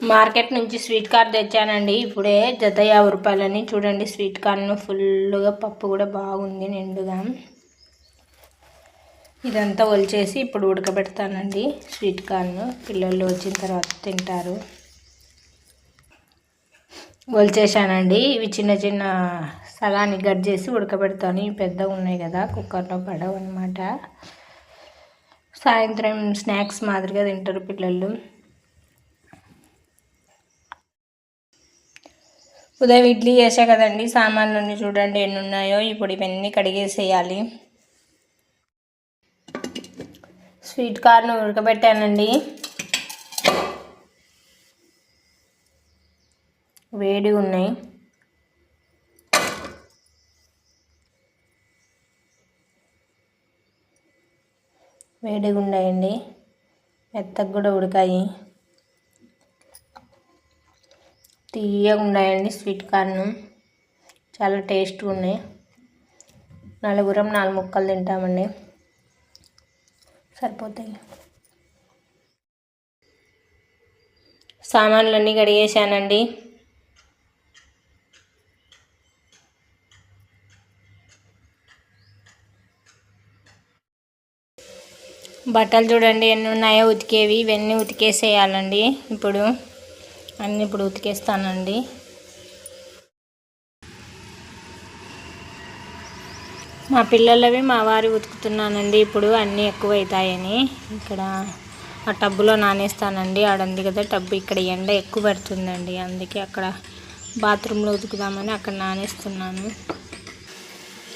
Market నుంచి sweet corn తెచ్చానండి. ఇప్పుడే జత యాభై రూపాయలని చూడండి. స్వీట్ కార్న్ ఫుల్గా పప్పు కూడా బాగుంది నిండుగా. ఇదంతా ఒలిచేసి ఇప్పుడు ఉడకబెడతానండి స్వీట్ కార్న్. పిల్లలు వచ్చిన తర్వాత తింటారు. ఒలిచేసానండి. ఇవి చిన్న చిన్న సగానికి కట్ చేసి ఉడకబెడతాను. ఇవి పెద్దగా ఉన్నాయి కదా కుక్కర్లో పడవు అనమాట సాయంత్రం స్నాక్స్ మాదిరిగా తింటారు పిల్లలు. ఉదయం ఇడ్లీ చేసా కదండి. సామాన్లన్నీ చూడండి ఎన్ని ఉన్నాయో ఇప్పుడు ఇవన్నీ కడిగేసేయాలి. Sweet corn ఉడకబెట్టానండి. వేడి ఉన్నాయి. వేడిగా ఉన్నాయండి మెత్తగా కూడా ఉడకాయి. తీయగా ఉన్నాయండి స్వీట్ కార్న్. చాలా టేస్ట్గా ఉన్నాయి. నలుగురం నాలుగు ముక్కలు తింటామండి. సరిపోతాయి. సామాన్లన్నీ కడిగేసానండి బట్టలు చూడండి ఎన్ని ఉన్నాయో ఉతికేవి ఇవన్నీ ఉతికేసేయాలండి ఇప్పుడు. అన్నీ ఇప్పుడు ఉతికేస్తానండి. మా పిల్లలవి మా వారి ఉతుకుతున్నానండి. ఇప్పుడు అన్నీ ఎక్కువ అవుతాయని ఇక్కడ ఆ టబ్బులో నానేస్తానండి. ఆడంది కదా టబ్బు ఇక్కడ ఎండ ఎక్కువ పడుతుందండి. అందుకే అక్కడ బాత్రూంలో ఉతుకుదామని అక్కడ నానేస్తున్నాను.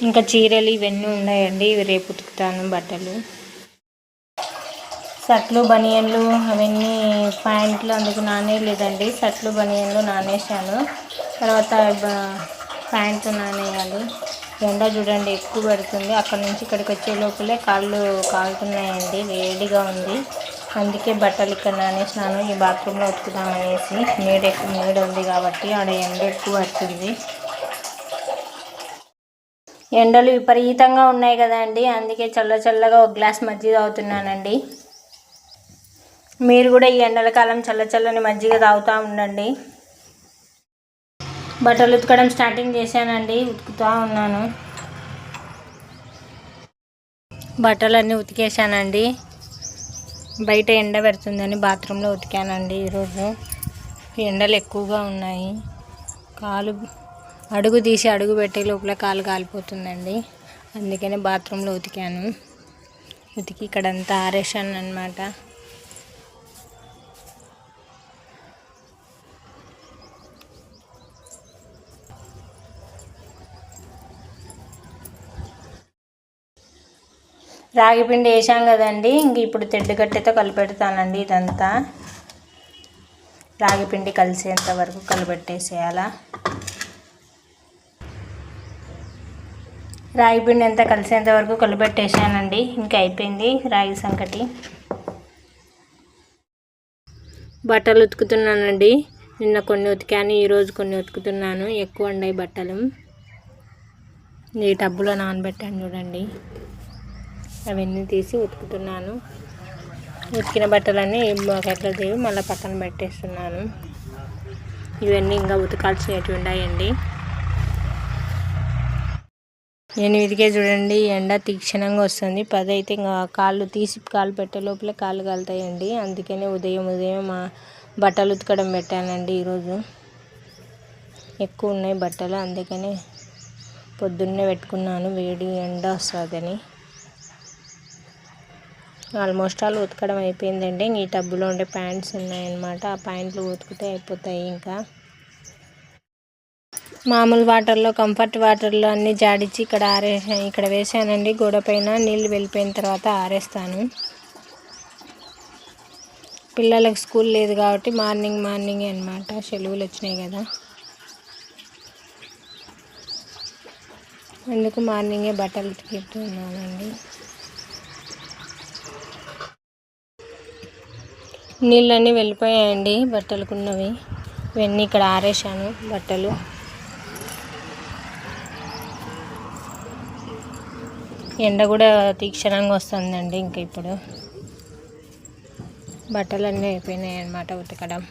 ఇంకా చీరలు ఇవన్నీ ఉన్నాయండి. ఇవి రేపు ఉతుకుతాను బట్టలు. షర్ట్లు బనియన్లు అవన్నీ ప్యాంట్లు అందుకు నానేయలేదండి. షర్ట్లు బనియన్లు నానేసాను తర్వాత ప్యాంట్లు నానేయాలి. ఎండ చూడండి ఎక్కువ పడుతుంది. అక్కడ నుంచి ఇక్కడికి వచ్చే లోపలే కాళ్ళు కాలుతున్నాయండి. వేడిగా ఉంది. అందుకే బట్టలు ఇక్కడ నానేసినాను. ఈ బాత్రూంలో ఉతుకుదామనేసి నీడ ఎక్కువ నీడ ఉంది కాబట్టి ఆడ ఎండ ఎక్కువ పడుతుంది. ఎండలు విపరీతంగా ఉన్నాయి కదండి. అందుకే చల్ల చల్లగా ఒక గ్లాస్ మజ్జిగ తాగుతున్నానండి. మీరు కూడా ఈ ఎండల కాలం చల్ల చల్లని మజ్జిగ తాగుతూ ఉండండి. బట్టలు ఉతకడం స్టార్టింగ్ చేశానండి ఉతుకుతూ ఉన్నాను. బట్టలన్నీ ఉతికేసానండి బయట ఎండ పెడుతుందని బాత్రూంలో ఉతికానండి ఈరోజు. ఎండలు ఎక్కువగా ఉన్నాయి. కాలు అడుగు తీసి అడుగు పెట్టే లోపల కాలు కాలిపోతుందండి. అందుకనే బాత్రూంలో ఉతికాను. ఉతికి ఇక్కడంతా ఆరేసాను అనమాట రాగి పిండి వేసాం కదండి. ఇంక ఇప్పుడు తెడ్డు గట్టెతో కలిపెడతానండి ఇదంతా. రాగి పిండి కలిసేంత వరకు కలిపెట్టేసేయాలా. రాగి పిండి అంతా కలిసేంత వరకు కలిపెట్టేసానండి. ఇంక అయిపోయింది రాగి సంకటి. బట్టలు ఉతుకుతున్నానండి. నిన్న కొన్ని ఉతికాను ఈరోజు కొన్ని ఉతుకుతున్నాను. ఎక్కువ ఉన్నాయి బట్టలు. ఈ టబ్బులో నానబెట్టాను చూడండి. అవన్నీ తీసి ఉతుకుతున్నాను. ఉతికిన బట్టలన్నీ బకెట్లో తీవి మళ్ళీ పక్కన పెట్టేస్తున్నాను. ఇవన్నీ ఇంకా ఉతకాల్సినవి ఉన్నాయండి. ఎనిమిదికే చూడండి ఎండ తీక్షణంగా వస్తుంది. పది అయితే ఇంకా కాళ్ళు తీసి కాళ్ళు పెట్టే లోపల కాళ్ళు కలుతాయండి. అందుకనే ఉదయం ఉదయం మా బట్టలు ఉతకడం పెట్టానండి ఈరోజు. ఎక్కువ ఉన్నాయి బట్టలు అందుకనే పొద్దున్నే పెట్టుకున్నాను. వేడి ఎండ వస్తుందని. ఆల్మోస్ట్ ఆల్ ఉతకడం అయిపోయిందండి. ఈ టబ్బులో ఉండే ప్యాంట్స్ ఉన్నాయన్నమాట. ఆ ప్యాంట్లు ఉతికితే అయిపోతాయి ఇంకా. మామూలు వాటర్లో కంఫర్ట్ వాటర్లో అన్నీ జాడించి ఇక్కడ ఆరే ఇక్కడ వేసానండి. గోడ పైన నీళ్ళు వెళ్ళిపోయిన తర్వాత ఆరేస్తాను. పిల్లలకు స్కూల్ లేదు కాబట్టి మార్నింగ్ మార్నింగ్ అనమాట సెలవులు వచ్చినాయి కదా. అందుకు మార్నింగే బట్టలు ఉతికిస్తున్నానండి. నీళ్ళన్నీ వెళ్ళిపోయాయండి బట్టలుకున్నవి. ఇవన్నీ ఇక్కడ ఆరేసాను బట్టలు. ఎండ కూడా తీక్షణంగా వస్తుందండి ఇంక ఇప్పుడు. బట్టలన్నీ అయిపోయినాయి అన్నమాట ఉతకడం.